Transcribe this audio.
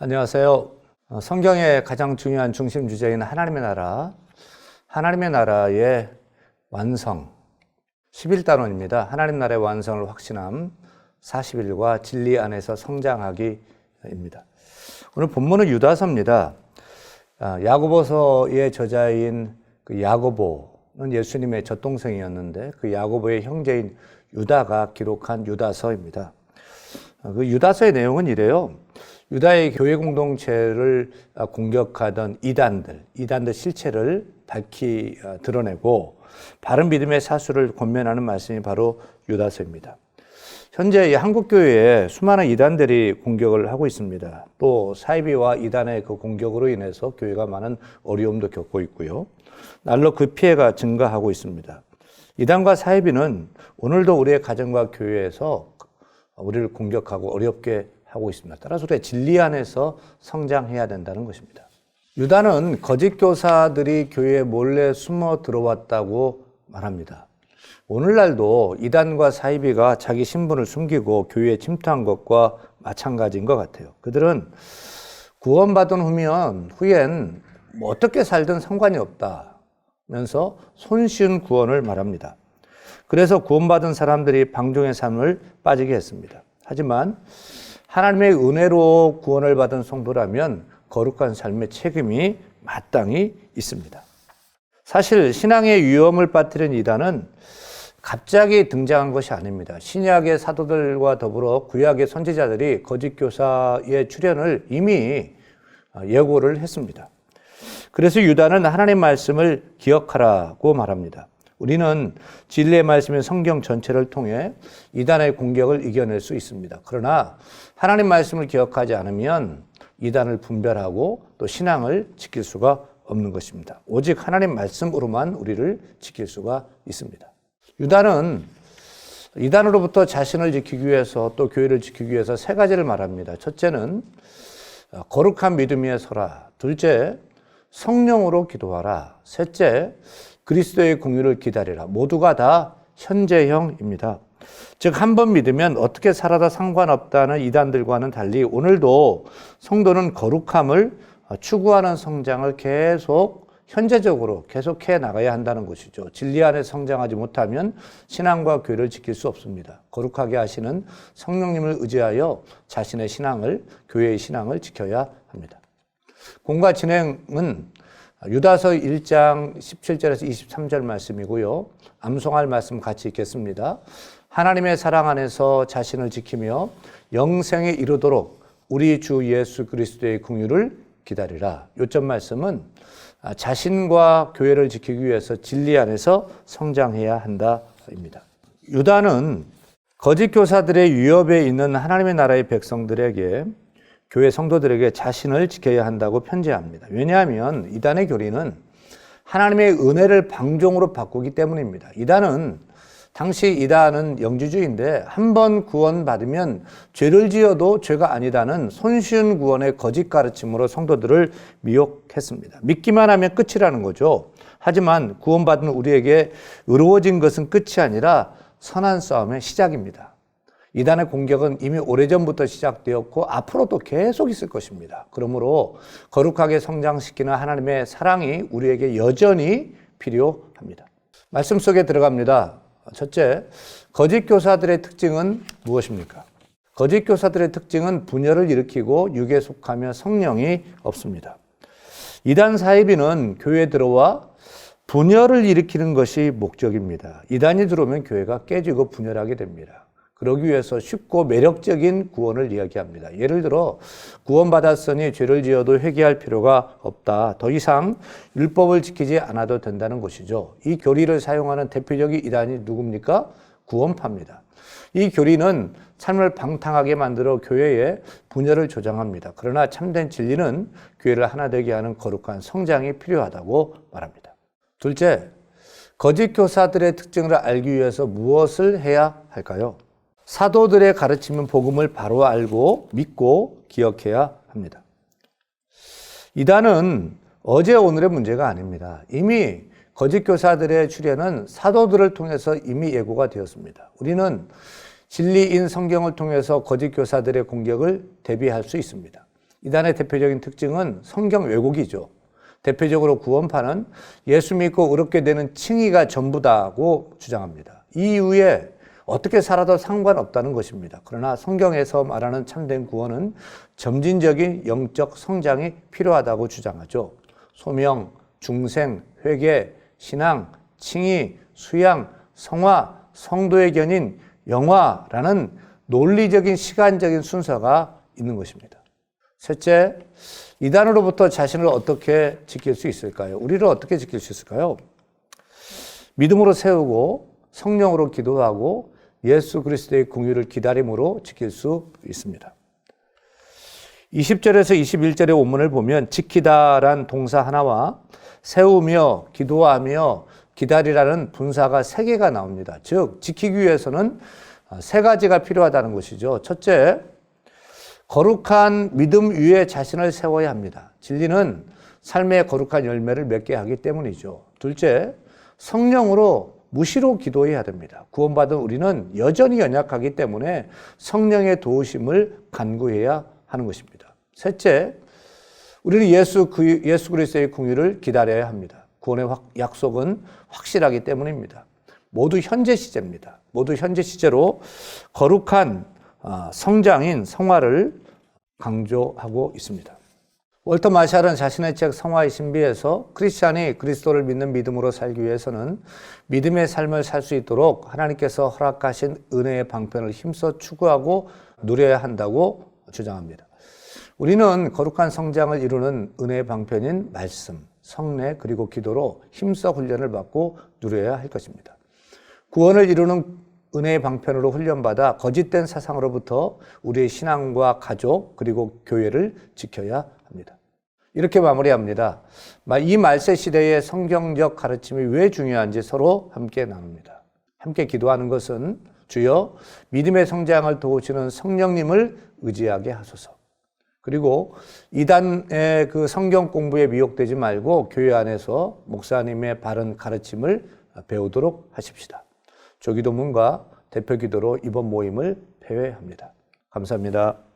안녕하세요. 어, 성경의 가장 중요한 중심 주제인 하나님의 나라, 하나님의 나라의 완성, 11단원입니다. 하나님 나라의 완성을 확신함, 40일과 진리 안에서 성장하기입니다. 오늘 본문은 유다서입니다. 아, 야고보서의 저자인 그 야고보는 예수님의 젖동생이었는데 그 야고보의 형제인 유다가 기록한 유다서입니다. 아, 그 유다서의 내용은 이래요. 유다의 교회 공동체를 공격하던 이단들, 이단들 실체를 밝히 어, 드러내고 바른 믿음의 사수를 권면하는 말씀이 바로 유다서입니다. 현재 한국 교회에 수많은 이단들이 공격을 하고 있습니다. 또 사이비와 이단의 그 공격으로 인해서 교회가 많은 어려움도 겪고 있고요. 날로 그 피해가 증가하고 있습니다. 이단과 사이비는 오늘도 우리의 가정과 교회에서 우리를 공격하고 어렵게 하고 있습니다. 따라서 우리가 진리 안에서 성장해야 된다는 것입니다. 유다는 거짓 교사들이 교회에 몰래 숨어 들어왔다고 말합니다. 오늘날도 이단과 사이비가 자기 신분을 숨기고 교회에 침투한 것과 마찬가지인 것 같아요. 그들은 구원받은 후면 후엔 뭐 어떻게 살든 상관이 없다면서 손쉬운 구원을 말합니다. 그래서 구원받은 사람들이 방종의 삶을 빠지게 했습니다. 하지만 하나님의 은혜로 구원을 받은 성도라면 거룩한 삶의 책임이 마땅히 있습니다. 사실 신앙의 위험을 빠뜨린 이단은 갑자기 등장한 것이 아닙니다. 신약의 사도들과 더불어 구약의 선지자들이 거짓 교사의 출현을 이미 예고를 했습니다. 그래서 유다는 하나님 말씀을 기억하라고 말합니다. 우리는 진리의 말씀인 성경 전체를 통해 이단의 공격을 이겨낼 수 있습니다. 그러나 하나님 말씀을 기억하지 않으면 이단을 분별하고 또 신앙을 지킬 수가 없는 것입니다. 오직 하나님 말씀으로만 우리를 지킬 수가 있습니다. 유다는 이단으로부터 자신을 지키기 위해서 또 교회를 지키기 위해서 세 가지를 말합니다. 첫째는 거룩한 믿음 위에 서라. 둘째, 성령으로 기도하라. 셋째, 그리스도의 공유를 기다리라. 모두가 다 현재형입니다. 즉, 한 번 믿으면 어떻게 살아도 상관없다는 이단들과는 달리 오늘도 성도는 거룩함을 추구하는 성장을 계속 현재적으로 계속해 나가야 한다는 것이죠. 진리 안에 성장하지 못하면 신앙과 교회를 지킬 수 없습니다. 거룩하게 하시는 성령님을 의지하여 자신의 신앙을, 교회의 신앙을 지켜야 합니다. 공과 진행은 유다서 1장 17절에서 23절 말씀이고요. 암송할 말씀 같이 읽겠습니다. 하나님의 사랑 안에서 자신을 지키며 영생에 이르도록 우리 주 예수 그리스도의 궁유를 기다리라. 요점 말씀은 자신과 교회를 지키기 위해서 진리 안에서 성장해야 한다입니다. 유다는 거짓 교사들의 위협에 있는 하나님의 나라의 백성들에게 교회 성도들에게 자신을 지켜야 한다고 편지합니다. 왜냐하면 이단의 교리는 하나님의 은혜를 방종으로 바꾸기 때문입니다. 이단은 당시 이단은 영지주의인데 한 번 구원받으면 죄를 지어도 죄가 아니다는 손쉬운 구원의 거짓 가르침으로 성도들을 미혹했습니다. 믿기만 하면 끝이라는 거죠. 하지만 구원받은 우리에게 의로워진 것은 끝이 아니라 선한 싸움의 시작입니다. 이단의 공격은 이미 오래전부터 시작되었고 앞으로도 계속 있을 것입니다. 그러므로 거룩하게 성장시키는 하나님의 사랑이 우리에게 여전히 필요합니다. 말씀 속에 들어갑니다. 첫째, 거짓 교사들의 특징은 무엇입니까? 거짓 교사들의 특징은 분열을 일으키고 육에 속하며 성령이 없습니다. 이단 사이비는 교회에 들어와 분열을 일으키는 것이 목적입니다. 이단이 들어오면 교회가 깨지고 분열하게 됩니다. 그러기 위해서 쉽고 매력적인 구원을 이야기합니다. 예를 들어 구원받았으니 죄를 지어도 회개할 필요가 없다. 더 이상 율법을 지키지 않아도 된다는 것이죠. 이 교리를 사용하는 대표적인 이단이 누굽니까? 구원파입니다. 이 교리는 삶을 방탕하게 만들어 교회에 분열을 조장합니다. 그러나 참된 진리는 교회를 하나 되게 하는 거룩한 성장이 필요하다고 말합니다. 둘째, 거짓 교사들의 특징을 알기 위해서 무엇을 해야 할까요? 사도들의 가르치는 복음을 바로 알고 믿고 기억해야 합니다. 이단은 어제 오늘의 문제가 아닙니다. 이미 거짓 교사들의 출현은 사도들을 통해서 이미 예고가 되었습니다. 우리는 진리인 성경을 통해서 거짓 교사들의 공격을 대비할 수 있습니다. 이단의 대표적인 특징은 성경 왜곡이죠. 대표적으로 구원파는 예수 믿고 의롭게 되는 칭의가 전부다고 주장합니다. 이 이후에 어떻게 살아도 상관없다는 것입니다. 그러나 성경에서 말하는 참된 구원은 점진적인 영적 성장이 필요하다고 주장하죠. 소명, 중생, 회개, 신앙, 칭의, 수양, 성화, 성도의 견인, 영화라는 논리적인 시간적인 순서가 있는 것입니다. 셋째, 이단으로부터 자신을 어떻게 지킬 수 있을까요? 우리를 어떻게 지킬 수 있을까요? 믿음으로 세우고 성령으로 기도하고 예수 그리스도의 궁유를 기다림으로 지킬 수 있습니다. 20절에서 21절의 원문을 보면 지키다란 동사 하나와 세우며 기도하며 기다리라는 분사가 세 개가 나옵니다. 즉 지키기 위해서는 세 가지가 필요하다는 것이죠. 첫째, 거룩한 믿음 위에 자신을 세워야 합니다. 진리는 삶의 거룩한 열매를 맺게 하기 때문이죠. 둘째, 성령으로 무시로 기도해야 됩니다. 구원받은 우리는 여전히 연약하기 때문에 성령의 도우심을 간구해야 하는 것입니다. 셋째, 우리는 예수, 그, 예수 그리스도의 궁유를 기다려야 합니다. 구원의 확, 약속은 확실하기 때문입니다. 모두 현재 시제입니다. 모두 현재 시제로 거룩한 아, 성장인 성화를 강조하고 있습니다. 월터 마샬은 자신의 책 성화의 신비에서 크리스찬이 그리스도를 믿는 믿음으로 살기 위해서는 믿음의 삶을 살 수 있도록 하나님께서 허락하신 은혜의 방편을 힘써 추구하고 누려야 한다고 주장합니다. 우리는 거룩한 성장을 이루는 은혜의 방편인 말씀, 성례 그리고 기도로 힘써 훈련을 받고 누려야 할 것입니다. 구원을 이루는 은혜의 방편으로 훈련받아 거짓된 사상으로부터 우리의 신앙과 가족 그리고 교회를 지켜야 합니다. 이렇게 마무리합니다. 이 말세 시대의 성경적 가르침이 왜 중요한지 서로 함께 나눕니다. 함께 기도하는 것은 주여 믿음의 성장을 도우시는 성령님을 의지하게 하소서. 그리고 이단의 그 성경 공부에 미혹되지 말고 교회 안에서 목사님의 바른 가르침을 배우도록 하십시다. 조기도문과 대표 기도로 이번 모임을 폐회합니다. 감사합니다.